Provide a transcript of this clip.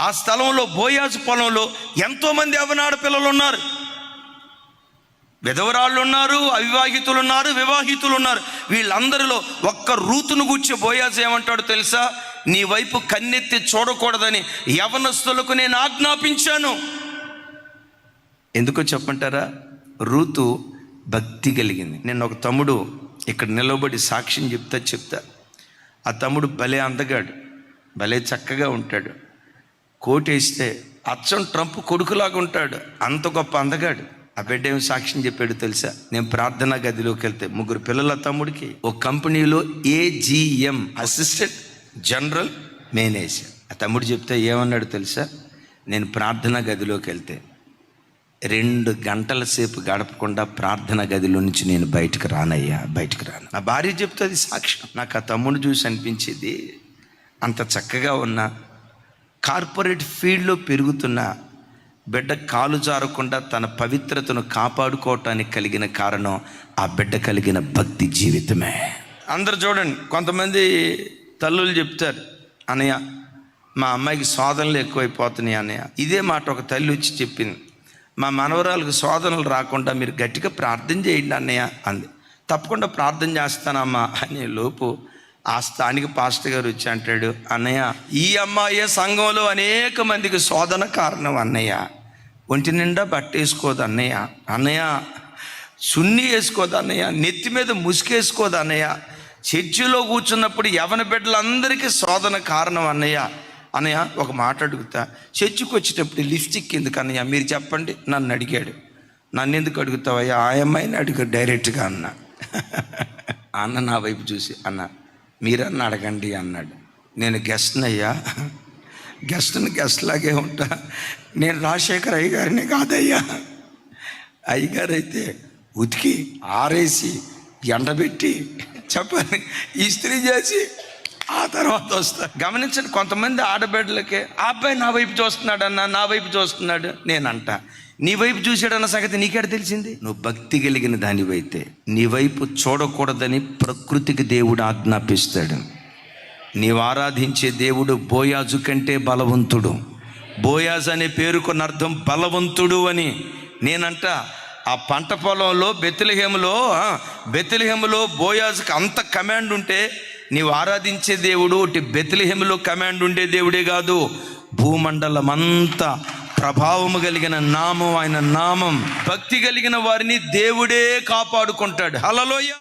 ఆ స్థలంలో బోయాజు పొలంలో ఎంతోమంది అవనాడ పిల్లలు ఉన్నారు విధవరాళ్ళు ఉన్నారు అవివాహితులు ఉన్నారు వివాహితులు ఉన్నారు వీళ్ళందరిలో ఒక్క రూతును గుర్చి బోయాజు ఏమంటాడు తెలుసా? నీ వైపు కన్నెత్తి చూడకూడదని యవనస్తులకు నేను ఆజ్ఞాపించాను. ఎందుకో చెప్పంటారా? రూతు భక్తి కలిగింది. నేను ఒక తమ్ముడు ఇక్కడ నిలబడి సాక్ష్యం చెప్తా చెప్తా ఆ తమ్ముడు భలే అందగాడు భలే చక్కగా ఉంటాడు. కోటేస్తే అచ్చం ట్రంప్ కొడుకులాగా ఉంటాడు. అంత గొప్ప అందగాడు. ఆ బిడ్డ ఏం సాక్ష్యం చెప్పాడు తెలుసా? నేను ప్రార్థనా గదిలోకి వెళ్తే ముగ్గురు పిల్లల తమ్ముడికి ఒక కంపెనీలో ఏజిఎం అసిస్టెంట్ జనరల్ మేనేజర్ ఆ తమ్ముడు చెప్తే ఏమన్నాడు తెలుసా? నేను ప్రార్థనా గదిలోకి వెళ్తే రెండు గంటల సేపు గడపకుండా ప్రార్థన గదిలో నుంచి నేను బయటకు రానయ్యా బయటకు రాను. నా భార్య చెప్తుంది సాక్ష్యం. నాకు ఆ తమ్ముడు చూసి అనిపించేది అంత చక్కగా ఉన్న కార్పొరేట్ ఫీల్డ్లో పెరుగుతున్న బిడ్డ కాలు జారకుండా తన పవిత్రతను కాపాడుకోవటానికి కలిగిన కారణం ఆ బిడ్డ కలిగిన భక్తి జీవితమే. అందరు చూడండి కొంతమంది తల్లులు చెప్తారు అన్నయ్య మా అమ్మాయికి శోధనలు ఎక్కువైపోతున్నాయి అన్నయ్య. ఇదే మాట ఒక తల్లి వచ్చి చెప్పింది మా మనవరాలకు శోధనలు రాకుండా మీరు గట్టిగా ప్రార్థన చేయండి అన్నయ్య అంది. తప్పకుండా ప్రార్థన చేస్తానమ్మా అనే లోపు ఆ స్థానిక పాస్టర్ గారు వచ్చి అంటాడు అన్నయ్య ఈ అమ్మాయే సంఘంలో అనేక మందికి శోధన కారణం అన్నయ్య. ఒంటి నిండా బట్ట వేసుకోదు అన్నయ్య. అన్నయ్య సున్ని వేసుకోదు అన్నయ్య. నెత్తి మీద ముసుకేసుకోదు అన్నయ్య. చర్చిలో కూర్చున్నప్పుడు యవన బిడ్డలందరికీ శోధన కారణం అన్నయ్య. అన్నయ్య ఒక మాట అడుగుతా. చర్చికి వచ్చేటప్పుడు లిప్స్టిక్ ఎందుకు అన్నయ్య? మీరు చెప్పండి. నన్ను అడిగాడు. నన్ను ఎందుకు అడుగుతావయ్యా? ఆ అమ్మాయిని అడుగు డైరెక్ట్గా అన్న. అన్న నా వైపు చూసి అన్న మీరన్న అడగండి అన్నాడు. నేను గెస్ట్ని అయ్యా గెస్ట్ని గెస్ట్ లాగే ఉంటా. నేను రాజశేఖర్ అయ్య గారిని కాదయ్యా. అయ్యగారు అయితే ఉతికి ఆరేసి ఎండబెట్టి చెప్పండి ఇస్త్రీ చేసి ఆ తర్వాత వస్తా. గమనించండి కొంతమంది ఆడబిడ్డలకే ఆ అబ్బాయి నా వైపు చూస్తున్నాడన్న నా వైపు చూస్తున్నాడు. నేనంట నీ వైపు చూసాడన్న సంగతి నీకేడ తెలిసింది? నువ్వు భక్తి కలిగిన దానివైతే నీ వైపు చూడకూడదని ప్రకృతికి దేవుడు ఆజ్ఞాపిస్తాడు. నీవు ఆరాధించే దేవుడు బోయాజు కంటే బలవంతుడు. బోయాజ్ అనే పేరుకున్న అర్థం బలవంతుడు అని. నేనంట ఆ పంట పొలంలో బెత్తిలహేములో బెత్తిలహేములో బోయాజుకి అంత కమాండ్ ఉంటే నీవు ఆరాధించే దేవుడు ఒకటి కమాండ్ ఉండే దేవుడే కాదు. భూమండలం అంతా ప్రభావము కలిగిన నామం ఆయన నామం భక్తి కలిగిన వారిని దేవుడే కాపాడుకుంటాడు. హలలోయ